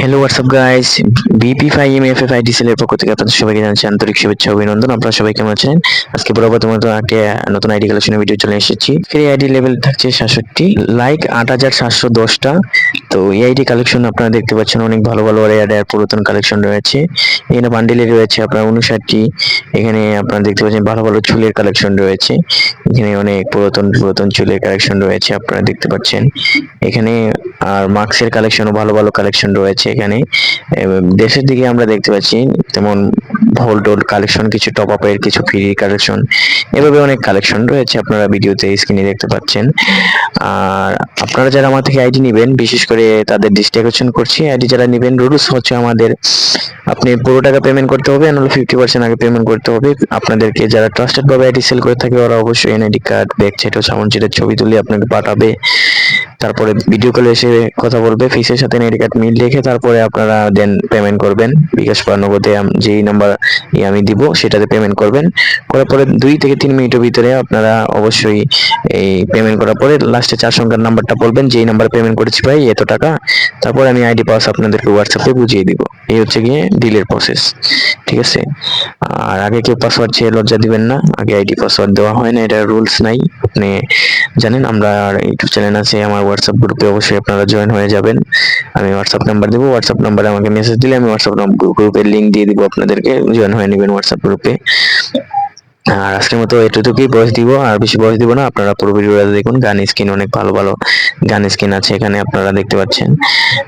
Hello WhatsApp guys BP five M F F IT সেলের পক্ষ থেকে আপনাদের সবাইকে জানাচ্ছি আন্তরিক শুভেচ্ছা অভিনন্দন। আপনারা সবাই কেমন আছেন? আজকে বরাবর তো একটা নতুন আইডি কালেকশনের ভিডিও চলে এসেছি। ফ্রি আইডি লেভেল থাকছে সাতষট্টি লাইক আট হাজার সাতশো দশটা। তো এই আইডি কালেকশন আপনারা দেখতে পাচ্ছেন, অনেক ভালো ভালো রেয়ার পুরাতন কালেকশন রয়েছে। এখানে বান্ডিলে রয়েছে আপনার উনষাটটি, এখানে আপনারা দেখতে পাচ্ছেন ভালো ভালো চুলের কালেকশন রয়েছে। এখানে অনেক পুরাতন পুরাতন চুলের কালেকশন রয়েছে, আপনারা দেখতে পাচ্ছেন। এখানে আর মাস্কের কালেকশনও ভালো ভালো কালেকশন রয়েছে। এখানে। দেশের দিকে আমরা দেখতে পাচ্ছি যেমন ভোল টোল কালেকশন কিছু টপ আপের কিছু ফ্রি কালেকশন এভাবে অনেক কালেকশন রয়েছে আপনারা ভিডিওতে স্ক্রিনে দেখতে পাচ্ছেন। আর আপনারা যারা আমার থেকে আইডি নেবেন, বিশেষ করে তাদের দৃষ্টি করছি আইডি যারা নেবেন রুলস হচ্ছে আমাদের, আপনি পুরো টাকা পেমেন্ট করতে হবে নাহলে ফিফটি পার্সেন্ট আগে পেমেন্ট করতে হবে। আপনাদেরকে যারা ট্রাস্টেড ভাবে আইডি সেল করে থাকে, ওরা অবশ্যই এনআইডি কার্ড ব্যাগ ও সামন সেটের ছবি তুলে আপনাকে পাঠাবে। তারপরে ভিডিও কলে এসে কথা বলবে ফিসের সাথে এনআইডি কার্ড মিল রেখে তারপরে আপনারা দেন পেমেন্ট করবেন। বিকাশ বা নগদে যেই নাম্বার আমি দিব, সেটাতে পেমেন্ট করবেন। করার পরে দুই থেকে তিন মিনিটের ভিতরে আপনারা অবশ্যই এই পেমেন্ট করার পরে লাস্টে চার সংখ্যার নাম্বারটা বলবেন, যেই নাম্বার পেমেন্ট করেছি ভাই, এত টাকা। তারপর আমি আইডি পাস আপনাদেরকে হোয়াটসঅ্যাপে বুঝিয়ে দিব। এই হচ্ছে গিয়ে ডিলের প্রসেস ঠিক আছে? আর আগে কেউ পাসওয়ার্ড চেয়ে লজ্জা দিবেন না, আগে আইডি পাসওয়ার্ড দেওয়া হয় না, এটা রুলস নাই। আপনি জানেন, আমরা ইউটিউব চ্যানেল আছে, আমার হোয়াটসঅ্যাপ গ্রুপে অবশ্যই আপনারা জয়েন হয়ে যাবেন। আমি হোয়াটসঅ্যাপ নাম্বার দেবো হোয়াটসঅ্যাপ নাম্বারে আমাকে মেসেজ দিলে আমি হোয়াটসঅ্যাপ গ্রুপের লিঙ্ক দিয়ে দিব আপনাদেরকে জয়েন হয়ে নেবেন হোয়াটসঅ্যাপ গ্রুপে আর আজকের মতো এটুকুই বয়স দিব, আর বেশি বয়স দিব না। আপনারা পুরো ভিডিওটা দেখুন। গান স্কিন অনেক ভালো ভালো গান স্কিন আছে এখানে, আপনারা দেখতে পাচ্ছেন।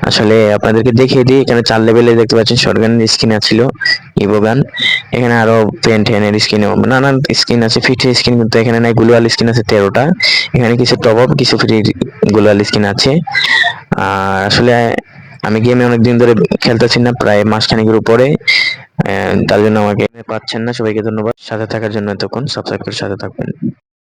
আসলে আপনাদেরকে দেখিয়ে দিই, এখানে চার লেভেলে দেখতে পাচ্ছেন শর্ট গান স্কিন আছিল, ইভো গান। এখানে আরও পেন টেনের স্কিন নানান স্কিন আছে ফিটের স্কিন কিন্তু এখানে নাই, গ্লোয়াল স্কিন আছে তেরোটা। এখানে কিছু টপ আপ কিছু ফ্রি গ্লোয়াল স্কিন আছে। আর আসলে আমি গেমে অনেকদিন ধরে খেলতেছি না, প্রায় মাসখানেকের উপরে। তার জন্য আমাকে পাচ্ছেন না। সবাইকে ধন্যবাদ। সাথে থাকার জন্য এতক্ষণ সাবস্ক্রাইব করে সাথে থাকবেন।